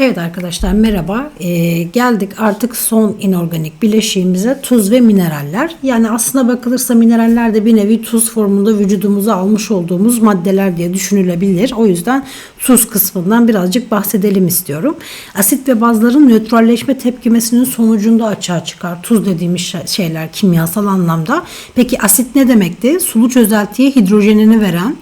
Evet arkadaşlar merhaba. Ee, geldik artık son inorganik bileşiğimize tuz ve mineraller. Yani aslına bakılırsa mineraller de bir nevi tuz formunda vücudumuza almış olduğumuz maddeler diye düşünülebilir. O yüzden tuz kısmından birazcık bahsedelim istiyorum. Asit ve bazların nötralleşme tepkimesinin sonucunda açığa çıkar. Tuz dediğimiz şey- şeyler kimyasal anlamda. Peki asit ne demekti? Sulu çözeltiye hidrojenini veren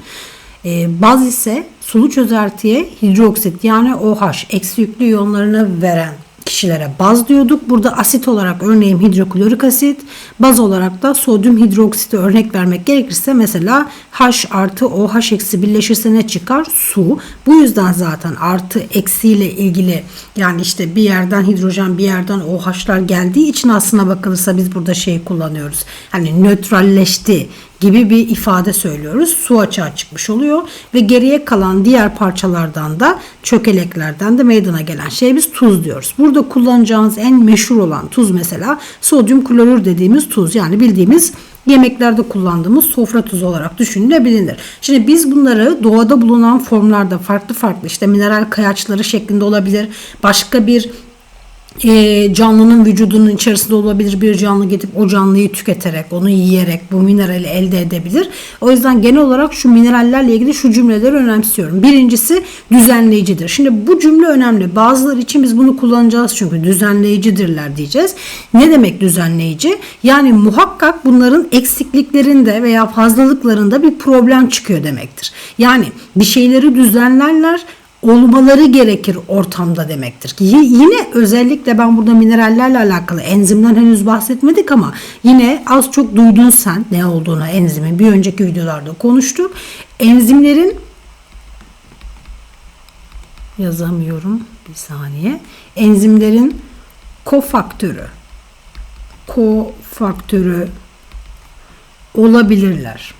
e, baz ise sulu çözeltiye hidroksit yani OH eksi yüklü iyonlarını veren kişilere baz diyorduk. Burada asit olarak örneğin hidroklorik asit, baz olarak da sodyum hidroksiti örnek vermek gerekirse mesela H artı OH eksi birleşirse ne çıkar? Su. Bu yüzden zaten artı eksiyle ilgili yani işte bir yerden hidrojen bir yerden OH'lar geldiği için aslına bakılırsa biz burada şeyi kullanıyoruz. Hani nötralleşti gibi bir ifade söylüyoruz. Su açığa çıkmış oluyor ve geriye kalan diğer parçalardan da çökeleklerden de meydana gelen şey biz tuz diyoruz. Burada kullanacağınız en meşhur olan tuz mesela sodyum klorür dediğimiz tuz yani bildiğimiz yemeklerde kullandığımız sofra tuzu olarak düşünülebilir. Şimdi biz bunları doğada bulunan formlarda farklı farklı işte mineral kayaçları şeklinde olabilir. Başka bir e, canlının vücudunun içerisinde olabilir bir canlı gidip o canlıyı tüketerek, onu yiyerek bu minerali elde edebilir. O yüzden genel olarak şu minerallerle ilgili şu cümleleri önemsiyorum. Birincisi düzenleyicidir. Şimdi bu cümle önemli. Bazıları için biz bunu kullanacağız çünkü düzenleyicidirler diyeceğiz. Ne demek düzenleyici? Yani muhakkak bunların eksikliklerinde veya fazlalıklarında bir problem çıkıyor demektir. Yani bir şeyleri düzenlerler olmaları gerekir ortamda demektir. Yine özellikle ben burada minerallerle alakalı enzimden henüz bahsetmedik ama yine az çok duydun sen ne olduğunu enzimin bir önceki videolarda konuştuk. Enzimlerin yazamıyorum bir saniye. Enzimlerin kofaktörü kofaktörü olabilirler.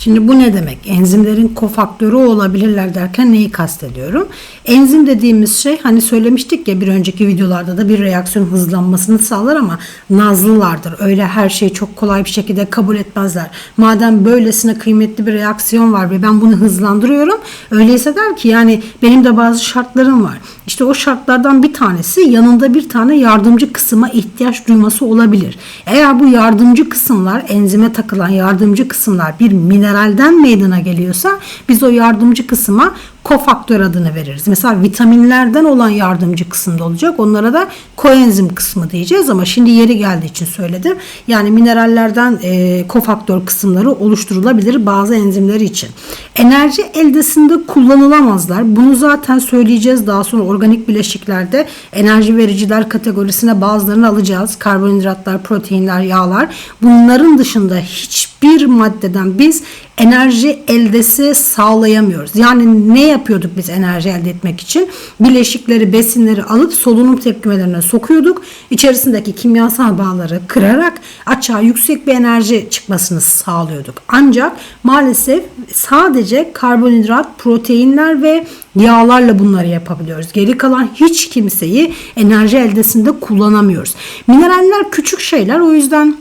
Şimdi bu ne demek? Enzimlerin kofaktörü olabilirler derken neyi kastediyorum? Enzim dediğimiz şey hani söylemiştik ya bir önceki videolarda da bir reaksiyon hızlanmasını sağlar ama nazlılardır. Öyle her şeyi çok kolay bir şekilde kabul etmezler. Madem böylesine kıymetli bir reaksiyon var ve ben bunu hızlandırıyorum öyleyse der ki yani benim de bazı şartlarım var. İşte o şartlardan bir tanesi yanında bir tane yardımcı kısma ihtiyaç duyması olabilir. Eğer bu yardımcı kısımlar enzime takılan yardımcı kısımlar bir mineralden meydana geliyorsa biz o yardımcı kısma kofaktör adını veririz. Mesela vitaminlerden olan yardımcı kısımda olacak. Onlara da koenzim kısmı diyeceğiz ama şimdi yeri geldiği için söyledim. Yani minerallerden e, kofaktör kısımları oluşturulabilir bazı enzimler için. Enerji eldesinde kullanılamazlar. Bunu zaten söyleyeceğiz. Daha sonra organik bileşiklerde enerji vericiler kategorisine bazılarını alacağız. Karbonhidratlar, proteinler, yağlar. Bunların dışında hiçbir maddeden biz enerji eldesi sağlayamıyoruz. Yani ne yapıyorduk biz enerji elde etmek için? Bileşikleri, besinleri alıp solunum tepkimelerine sokuyorduk. İçerisindeki kimyasal bağları kırarak açığa yüksek bir enerji çıkmasını sağlıyorduk. Ancak maalesef sadece karbonhidrat, proteinler ve yağlarla bunları yapabiliyoruz. Geri kalan hiç kimseyi enerji eldesinde kullanamıyoruz. Mineraller küçük şeyler o yüzden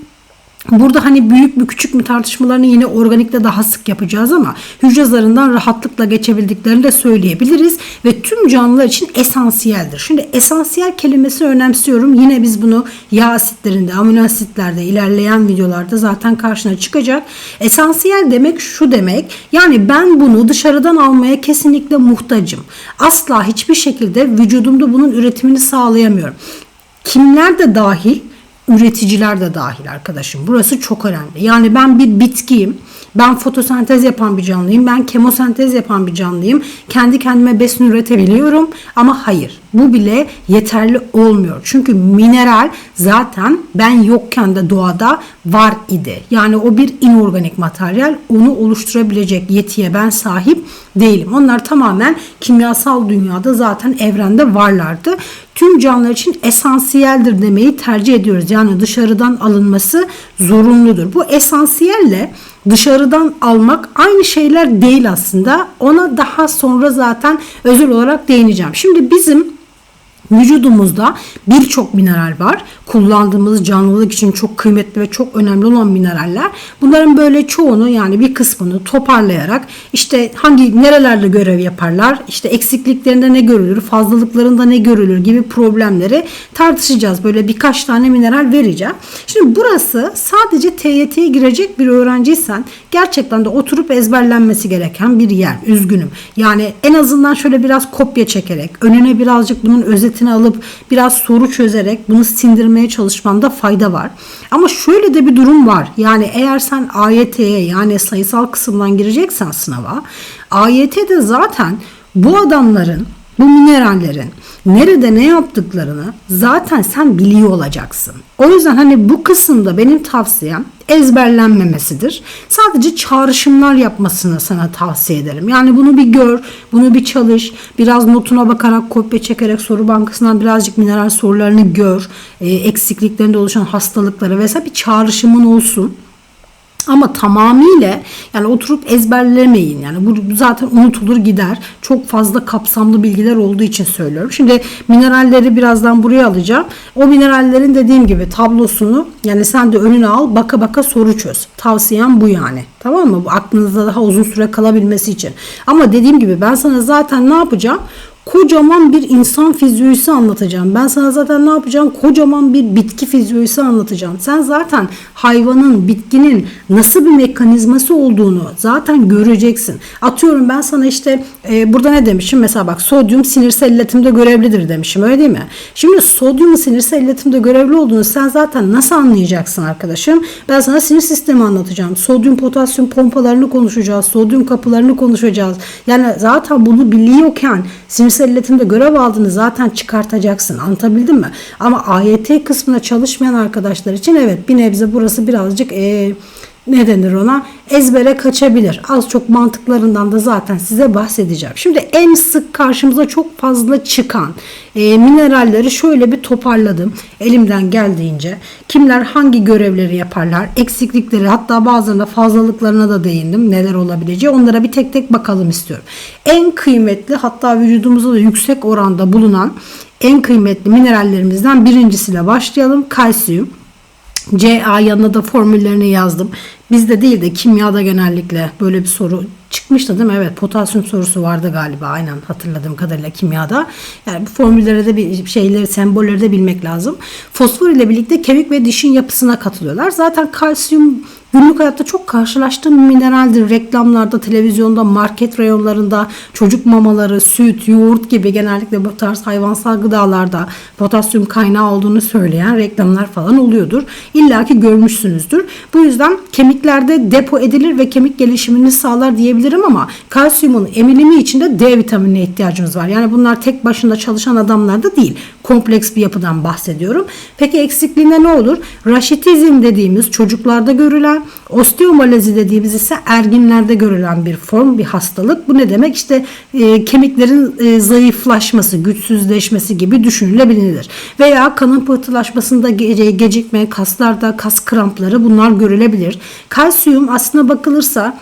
Burada hani büyük mü küçük mü tartışmalarını yine organikte daha sık yapacağız ama hücre zarından rahatlıkla geçebildiklerini de söyleyebiliriz ve tüm canlılar için esansiyeldir. Şimdi esansiyel kelimesini önemsiyorum. Yine biz bunu yağ asitlerinde, amino asitlerde ilerleyen videolarda zaten karşına çıkacak. Esansiyel demek şu demek. Yani ben bunu dışarıdan almaya kesinlikle muhtacım. Asla hiçbir şekilde vücudumda bunun üretimini sağlayamıyorum. Kimler de dahil? Üreticiler de dahil arkadaşım. Burası çok önemli. Yani ben bir bitkiyim. Ben fotosentez yapan bir canlıyım. Ben kemosentez yapan bir canlıyım. Kendi kendime besin üretebiliyorum. Ama hayır. Bu bile yeterli olmuyor. Çünkü mineral zaten ben yokken de doğada var idi. Yani o bir inorganik materyal. Onu oluşturabilecek yetiye ben sahip değilim. Onlar tamamen kimyasal dünyada zaten evrende varlardı. Tüm canlılar için esansiyeldir demeyi tercih ediyoruz. Yani dışarıdan alınması zorunludur. Bu esansiyelle dışarıdan almak aynı şeyler değil aslında. Ona daha sonra zaten özel olarak değineceğim. Şimdi bizim Vücudumuzda birçok mineral var. Kullandığımız canlılık için çok kıymetli ve çok önemli olan mineraller. Bunların böyle çoğunu yani bir kısmını toparlayarak işte hangi nerelerde görev yaparlar, işte eksikliklerinde ne görülür, fazlalıklarında ne görülür gibi problemleri tartışacağız. Böyle birkaç tane mineral vereceğim. Şimdi burası sadece TYT'ye girecek bir öğrenciysen gerçekten de oturup ezberlenmesi gereken bir yer. Üzgünüm. Yani en azından şöyle biraz kopya çekerek, önüne birazcık bunun özetini alıp biraz soru çözerek bunu sindirmeye çalışmanda fayda var. Ama şöyle de bir durum var. Yani eğer sen AYT'ye yani sayısal kısımdan gireceksen sınava, AYT'de zaten bu adamların bu minerallerin nerede ne yaptıklarını zaten sen biliyor olacaksın. O yüzden hani bu kısımda benim tavsiyem ezberlenmemesidir. Sadece çağrışımlar yapmasını sana tavsiye ederim. Yani bunu bir gör, bunu bir çalış, biraz notuna bakarak kopya çekerek soru bankasından birazcık mineral sorularını gör, e, eksikliklerinde oluşan hastalıkları vesaire bir çağrışımın olsun. Ama tamamıyla yani oturup ezberlemeyin. Yani bu zaten unutulur gider. Çok fazla kapsamlı bilgiler olduğu için söylüyorum. Şimdi mineralleri birazdan buraya alacağım. O minerallerin dediğim gibi tablosunu yani sen de önüne al baka baka soru çöz. Tavsiyem bu yani. Tamam mı? Bu aklınızda daha uzun süre kalabilmesi için. Ama dediğim gibi ben sana zaten ne yapacağım? Kocaman bir insan fizyolojisi anlatacağım. Ben sana zaten ne yapacağım? Kocaman bir bitki fizyolojisi anlatacağım. Sen zaten hayvanın, bitkinin nasıl bir mekanizması olduğunu zaten göreceksin. Atıyorum ben sana işte e, burada ne demişim? Mesela bak sodyum sinirsel iletimde görevlidir demişim öyle değil mi? Şimdi sodyumun sinirsel iletimde görevli olduğunu sen zaten nasıl anlayacaksın arkadaşım? Ben sana sinir sistemi anlatacağım. Sodyum potasyum pompalarını konuşacağız. Sodyum kapılarını konuşacağız. Yani zaten bunu biliyorken sinir cinsel iletimde görev aldığını zaten çıkartacaksın. Anlatabildim mi? Ama AYT kısmında çalışmayan arkadaşlar için evet bir nebze burası birazcık ee, ne denir ona ezbere kaçabilir. Az çok mantıklarından da zaten size bahsedeceğim. Şimdi en sık karşımıza çok fazla çıkan e, mineralleri şöyle bir toparladım elimden geldiğince. Kimler hangi görevleri yaparlar, eksiklikleri hatta bazılarında fazlalıklarına da değindim. Neler olabileceği onlara bir tek tek bakalım istiyorum. En kıymetli hatta vücudumuzda da yüksek oranda bulunan en kıymetli minerallerimizden birincisiyle başlayalım. Kalsiyum. CA yanına da formüllerini yazdım. Bizde değil de kimyada genellikle böyle bir soru çıkmıştı değil mi? Evet potasyum sorusu vardı galiba aynen hatırladığım kadarıyla kimyada. Yani bu formülleri de bir şeyleri sembolleri de bilmek lazım. Fosfor ile birlikte kemik ve dişin yapısına katılıyorlar. Zaten kalsiyum Günlük hayatta çok karşılaştığım bir mineraldir. Reklamlarda, televizyonda, market reyonlarında, çocuk mamaları, süt, yoğurt gibi genellikle bu tarz hayvansal gıdalarda potasyum kaynağı olduğunu söyleyen reklamlar falan oluyordur. İlla ki görmüşsünüzdür. Bu yüzden kemiklerde depo edilir ve kemik gelişimini sağlar diyebilirim ama kalsiyumun emilimi için de D vitaminine ihtiyacımız var. Yani bunlar tek başına çalışan adamlar da değil. Kompleks bir yapıdan bahsediyorum. Peki eksikliğinde ne olur? Raşitizm dediğimiz çocuklarda görülen Osteomalazi dediğimiz ise erginlerde görülen bir form, bir hastalık. Bu ne demek? İşte e, kemiklerin e, zayıflaşması, güçsüzleşmesi gibi düşünülebilir. Veya kanın pıhtılaşmasında ge- gecikme, kaslarda kas krampları bunlar görülebilir. Kalsiyum aslına bakılırsa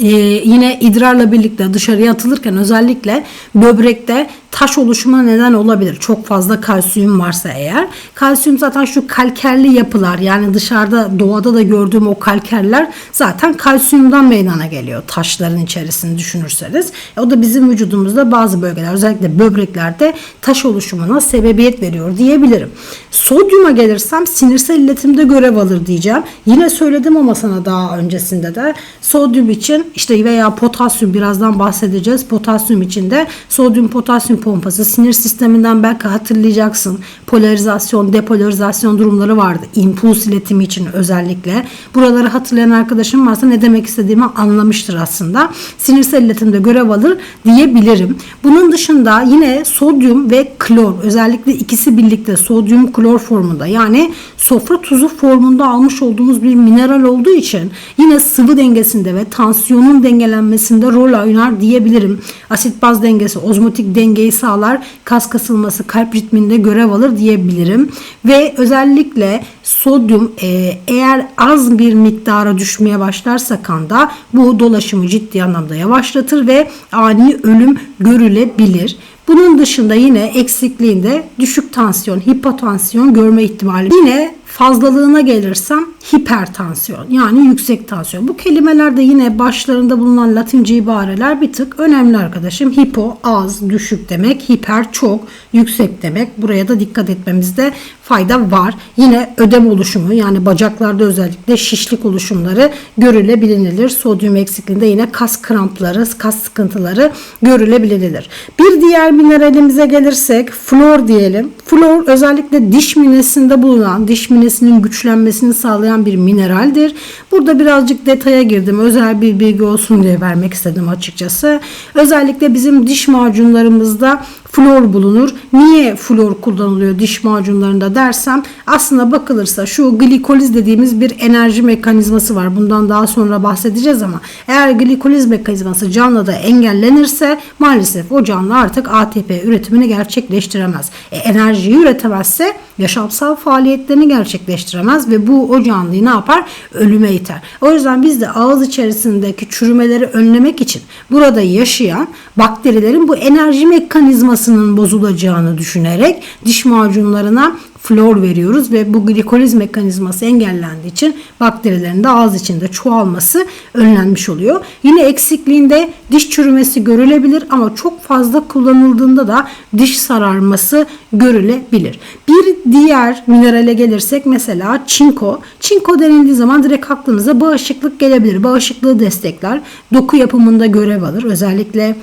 ee, yine idrarla birlikte dışarıya atılırken özellikle böbrekte taş oluşuma neden olabilir. Çok fazla kalsiyum varsa eğer. Kalsiyum zaten şu kalkerli yapılar yani dışarıda doğada da gördüğüm o kalkerler zaten kalsiyumdan meydana geliyor. Taşların içerisini düşünürseniz. E, o da bizim vücudumuzda bazı bölgeler özellikle böbreklerde taş oluşumuna sebebiyet veriyor diyebilirim. Sodyuma gelirsem sinirsel iletimde görev alır diyeceğim. Yine söyledim ama sana daha öncesinde de sodyum için işte veya potasyum birazdan bahsedeceğiz. Potasyum için de sodyum potasyum pompası sinir sisteminden belki hatırlayacaksın. Polarizasyon, depolarizasyon durumları vardı. İmpuls iletimi için özellikle. Buraları hatırlayan arkadaşım varsa ne demek istediğimi anlamıştır aslında. Sinirsel iletimde görev alır diyebilirim. Bunun dışında yine sodyum ve klor özellikle ikisi birlikte sodyum klor formunda yani sofra tuzu formunda almış olduğumuz bir mineral olduğu için yine sıvı dengesinde ve tansiyonun dengelenmesinde rol oynar diyebilirim. Asit baz dengesi, ozmotik dengeyi sağlar, kas kasılması, kalp ritminde görev alır diyebilirim. Ve özellikle sodyum e, eğer az bir miktara düşmeye başlarsa kanda bu dolaşımı ciddi anlamda yavaşlatır ve ani ölüm görülebilir. Bunun dışında yine eksikliğinde düşük tansiyon, hipotansiyon görme ihtimali. Yine fazlalığına gelirsem hipertansiyon yani yüksek tansiyon. Bu kelimelerde yine başlarında bulunan latince ibareler bir tık önemli arkadaşım. Hipo az, düşük demek. Hiper çok, yüksek demek. Buraya da dikkat etmemizde fayda var. Yine ödem oluşumu yani bacaklarda özellikle şişlik oluşumları görülebilir. Sodyum eksikliğinde yine kas krampları, kas sıkıntıları görülebilir. Bir diğer mineralimize gelirsek flor diyelim. Flor özellikle diş minesinde bulunan, diş minesinin güçlenmesini sağlayan bir mineraldir. Burada birazcık detaya girdim. Özel bir bilgi olsun diye vermek istedim açıkçası. Özellikle bizim diş macunlarımızda flor bulunur. Niye flor kullanılıyor diş macunlarında dersem aslında bakılırsa şu glikoliz dediğimiz bir enerji mekanizması var. Bundan daha sonra bahsedeceğiz ama eğer glikoliz mekanizması canlıda engellenirse maalesef o canlı artık ATP üretimini gerçekleştiremez. E, enerjiyi üretemezse yaşamsal faaliyetlerini gerçekleştiremez ve bu o canlıyı ne yapar? Ölüme iter. O yüzden biz de ağız içerisindeki çürümeleri önlemek için burada yaşayan bakterilerin bu enerji mekanizmasının bozulacağını düşünerek diş macunlarına flor veriyoruz ve bu glikoliz mekanizması engellendiği için bakterilerin de ağız içinde çoğalması önlenmiş oluyor. Yine eksikliğinde diş çürümesi görülebilir ama çok fazla kullanıldığında da diş sararması görülebilir. Bir diğer minerale gelirsek mesela çinko. Çinko denildiği zaman direkt aklınıza bağışıklık gelebilir. Bağışıklığı destekler. Doku yapımında görev alır. Özellikle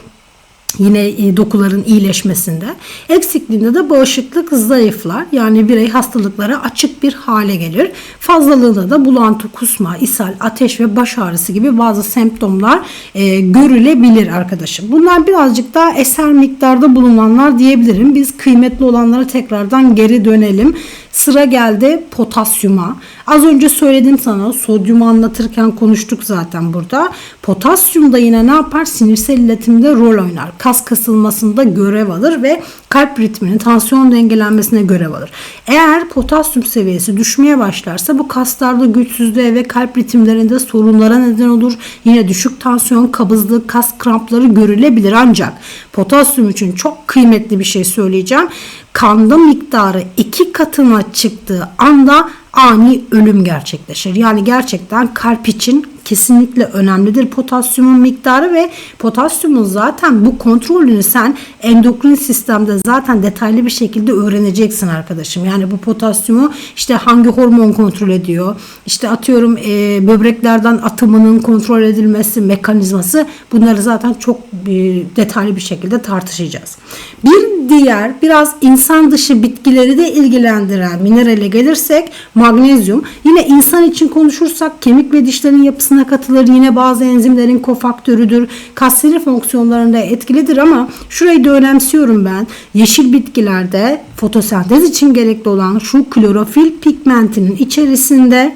yine e, dokuların iyileşmesinde. Eksikliğinde de bağışıklık zayıflar. Yani birey hastalıklara açık bir hale gelir. Fazlalığında da bulantı, kusma, ishal, ateş ve baş ağrısı gibi bazı semptomlar e, görülebilir arkadaşım. Bunlar birazcık daha eser miktarda bulunanlar diyebilirim. Biz kıymetli olanlara tekrardan geri dönelim. Sıra geldi potasyuma. Az önce söyledim sana sodyumu anlatırken konuştuk zaten burada. Potasyum da yine ne yapar? Sinirsel iletimde rol oynar. Kas kasılmasında görev alır ve kalp ritminin tansiyon dengelenmesine görev alır. Eğer potasyum seviyesi düşmeye başlarsa bu kaslarda güçsüzlüğe ve kalp ritimlerinde sorunlara neden olur. Yine düşük tansiyon, kabızlık, kas krampları görülebilir ancak potasyum için çok kıymetli bir şey söyleyeceğim kanda miktarı iki katına çıktığı anda ani ölüm gerçekleşir. Yani gerçekten kalp için kesinlikle önemlidir potasyumun miktarı ve potasyumun zaten bu kontrolünü sen endokrin sistemde zaten detaylı bir şekilde öğreneceksin arkadaşım. Yani bu potasyumu işte hangi hormon kontrol ediyor? İşte atıyorum e, böbreklerden atımının kontrol edilmesi mekanizması bunları zaten çok e, detaylı bir şekilde tartışacağız. Bir diğer biraz insan dışı bitkileri de ilgilendiren minerale gelirsek magnezyum. Yine insan için konuşursak kemik ve dişlerin yapısına katılır. Yine bazı enzimlerin kofaktörüdür. Kas sinir fonksiyonlarında etkilidir ama şurayı da önemsiyorum ben. Yeşil bitkilerde fotosentez için gerekli olan şu klorofil pigmentinin içerisinde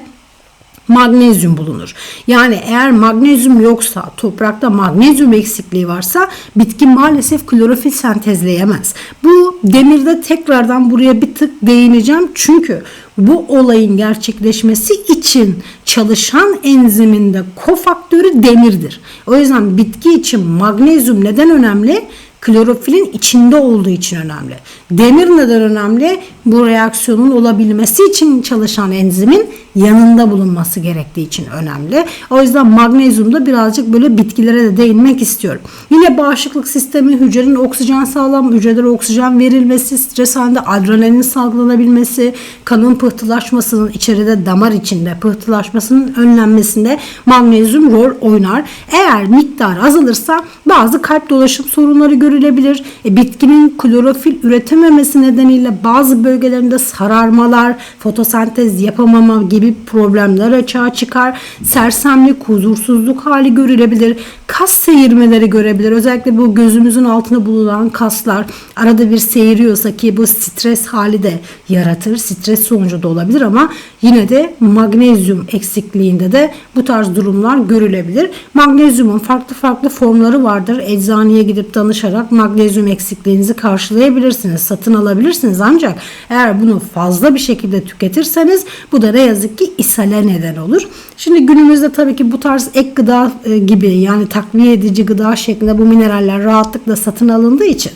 magnezyum bulunur. Yani eğer magnezyum yoksa, toprakta magnezyum eksikliği varsa bitki maalesef klorofil sentezleyemez. Bu demirde tekrardan buraya bir tık değineceğim. Çünkü bu olayın gerçekleşmesi için çalışan enziminde kofaktörü demirdir. O yüzden bitki için magnezyum neden önemli? klorofilin içinde olduğu için önemli. Demir neden önemli? Bu reaksiyonun olabilmesi için çalışan enzimin yanında bulunması gerektiği için önemli. O yüzden magnezyumda birazcık böyle bitkilere de değinmek istiyorum. Yine bağışıklık sistemi, hücrenin oksijen sağlam, hücrelere oksijen verilmesi, stres halinde adrenalin salgılanabilmesi, kanın pıhtılaşmasının içeride damar içinde pıhtılaşmasının önlenmesinde magnezyum rol oynar. Eğer miktar azalırsa bazı kalp dolaşım sorunları görülebilir. E, bitkinin klorofil üretememesi nedeniyle bazı bölgelerinde sararmalar, fotosentez yapamama gibi problemler açığa çıkar. Sersemlik, huzursuzluk hali görülebilir. Kas seyirmeleri görebilir. Özellikle bu gözümüzün altında bulunan kaslar arada bir seyiriyorsa ki bu stres hali de yaratır. Stres sonucu da olabilir ama yine de magnezyum eksikliğinde de bu tarz durumlar görülebilir. Magnezyumun farklı farklı formları vardır. Eczaneye gidip danışarak magnezyum eksikliğinizi karşılayabilirsiniz, satın alabilirsiniz. Ancak eğer bunu fazla bir şekilde tüketirseniz bu da ne yazık ki ishale neden olur. Şimdi günümüzde tabii ki bu tarz ek gıda e, gibi yani takviye edici gıda şeklinde bu mineraller rahatlıkla satın alındığı için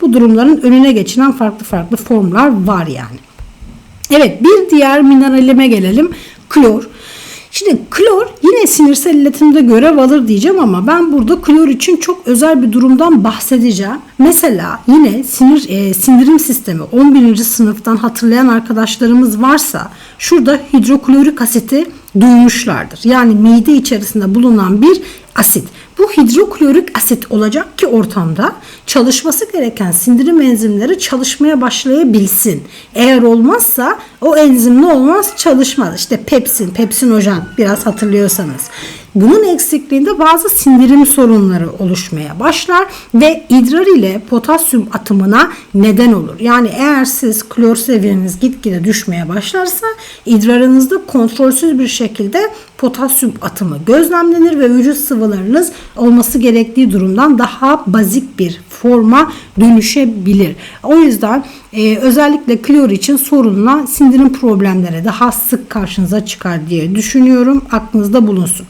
bu durumların önüne geçilen farklı farklı formlar var yani. Evet bir diğer mineralime gelelim. Klor. Şimdi klor yine sinirsel iletimde görev alır diyeceğim ama ben burada klor için çok özel bir durumdan bahsedeceğim. Mesela yine sinir e, sindirim sistemi 11. sınıftan hatırlayan arkadaşlarımız varsa şurada hidroklorik asiti duymuşlardır. Yani mide içerisinde bulunan bir asit. Bu hidroklorik asit olacak ki ortamda çalışması gereken sindirim enzimleri çalışmaya başlayabilsin. Eğer olmazsa o enzim ne olmaz? Çalışmaz. İşte pepsin, pepsinojen biraz hatırlıyorsanız. Bunun eksikliğinde bazı sindirim sorunları oluşmaya başlar ve idrar ile potasyum atımına neden olur. Yani eğer siz klor seviyeniz gitgide düşmeye başlarsa idrarınızda kontrolsüz bir şekilde potasyum atımı gözlemlenir ve vücut sıvılarınız olması gerektiği durumdan daha bazik bir forma dönüşebilir. O yüzden e, özellikle klor için sorunla sindirim problemleri daha sık karşınıza çıkar diye düşünüyorum. Aklınızda bulunsun.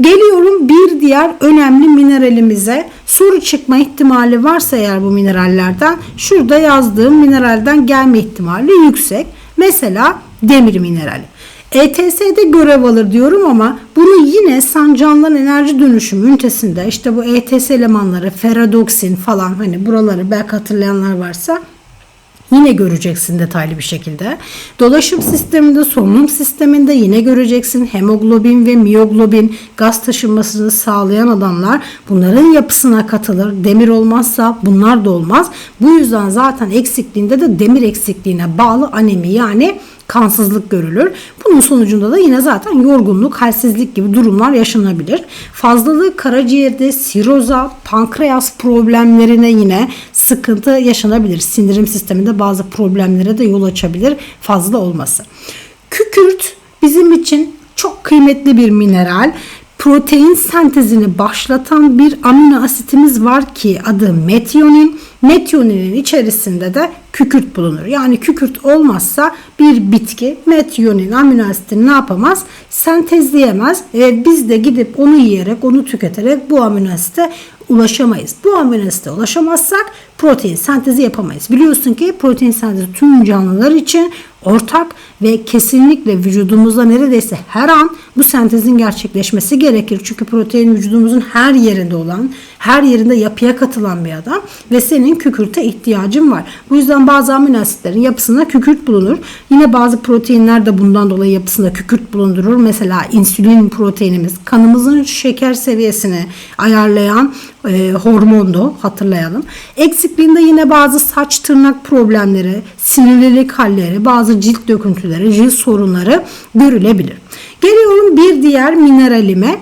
Geliyorum bir diğer önemli mineralimize. Soru çıkma ihtimali varsa eğer bu minerallerden şurada yazdığım mineralden gelme ihtimali yüksek. Mesela demir minerali. ETS'de görev alır diyorum ama bunu yine Sancan'dan enerji dönüşümü ünitesinde işte bu ETS elemanları ferrodoksin falan hani buraları belki hatırlayanlar varsa Yine göreceksin detaylı bir şekilde. Dolaşım sisteminde, solunum sisteminde yine göreceksin. Hemoglobin ve miyoglobin gaz taşınmasını sağlayan adamlar bunların yapısına katılır. Demir olmazsa bunlar da olmaz. Bu yüzden zaten eksikliğinde de demir eksikliğine bağlı anemi yani kansızlık görülür. Bunun sonucunda da yine zaten yorgunluk, halsizlik gibi durumlar yaşanabilir. Fazlalığı karaciğerde siroza, pankreas problemlerine yine sıkıntı yaşanabilir. Sindirim sisteminde bazı problemlere de yol açabilir fazla olması. Kükürt bizim için çok kıymetli bir mineral protein sentezini başlatan bir amino asitimiz var ki adı metionin. Metioninin içerisinde de kükürt bulunur. Yani kükürt olmazsa bir bitki metionin amino asitini ne yapamaz? Sentezleyemez. ve biz de gidip onu yiyerek, onu tüketerek bu amino asite ulaşamayız. Bu amino asite ulaşamazsak protein sentezi yapamayız. Biliyorsun ki protein sentezi tüm canlılar için ortak ve kesinlikle vücudumuzda neredeyse her an bu sentezin gerçekleşmesi gerekir. Çünkü protein vücudumuzun her yerinde olan, her yerinde yapıya katılan bir adam ve senin kükürte ihtiyacın var. Bu yüzden bazı amino asitlerin yapısında kükürt bulunur. Yine bazı proteinler de bundan dolayı yapısında kükürt bulundurur. Mesela insülin proteinimiz kanımızın şeker seviyesini ayarlayan e, hormondu hatırlayalım. Eksikliğinde yine bazı saç tırnak problemleri, sinirlilik halleri, bazı cilt döküntüleri, cilt sorunları görülebilir. Geliyorum bir diğer mineralime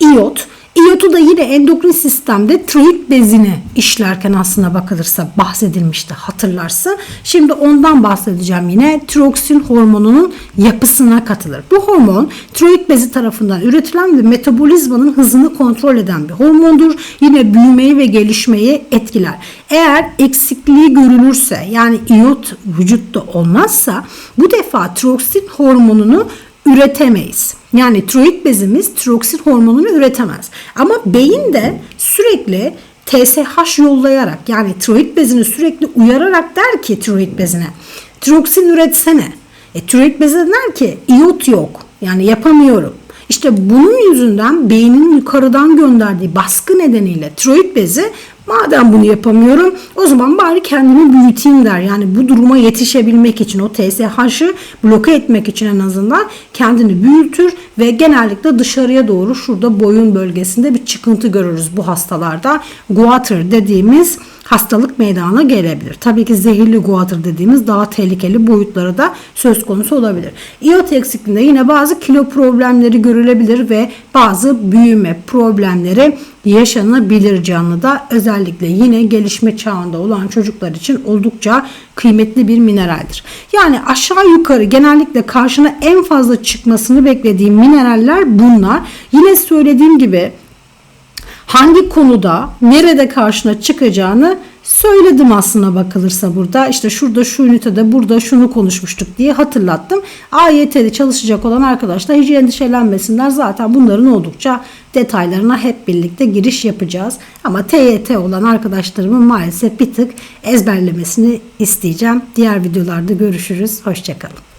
iyot. İyotu da yine endokrin sistemde tiroid bezini işlerken aslında bakılırsa bahsedilmişti hatırlarsın. Şimdi ondan bahsedeceğim yine. Tiroksin hormonunun yapısına katılır. Bu hormon tiroid bezi tarafından üretilen ve metabolizmanın hızını kontrol eden bir hormondur. Yine büyümeyi ve gelişmeyi etkiler. Eğer eksikliği görülürse yani iyot vücutta olmazsa bu defa tiroksin hormonunu üretemeyiz. Yani tiroid bezimiz tiroksin hormonunu üretemez. Ama beyin de sürekli TSH yollayarak yani tiroid bezini sürekli uyararak der ki tiroid bezine tiroksin üretsene. E tiroid bezi der ki iot yok. Yani yapamıyorum. İşte bunun yüzünden beynin yukarıdan gönderdiği baskı nedeniyle tiroid bezi Madem bunu yapamıyorum o zaman bari kendimi büyüteyim der. Yani bu duruma yetişebilmek için o TSH'ı bloke etmek için en azından kendini büyütür ve genellikle dışarıya doğru şurada boyun bölgesinde bir çıkıntı görürüz bu hastalarda. Guatr dediğimiz hastalık meydana gelebilir. Tabii ki zehirli guatr dediğimiz daha tehlikeli boyutları da söz konusu olabilir. İyot eksikliğinde yine bazı kilo problemleri görülebilir ve bazı büyüme problemleri yaşanabilir canlıda. Özellikle yine gelişme çağında olan çocuklar için oldukça kıymetli bir mineraldir. Yani aşağı yukarı genellikle karşına en fazla çıkmasını beklediğim mineraller bunlar. Yine söylediğim gibi hangi konuda nerede karşına çıkacağını söyledim aslına bakılırsa burada. İşte şurada şu ünitede burada şunu konuşmuştuk diye hatırlattım. AYT'de çalışacak olan arkadaşlar hiç endişelenmesinler. Zaten bunların oldukça detaylarına hep birlikte giriş yapacağız. Ama TYT olan arkadaşlarımın maalesef bir tık ezberlemesini isteyeceğim. Diğer videolarda görüşürüz. Hoşçakalın.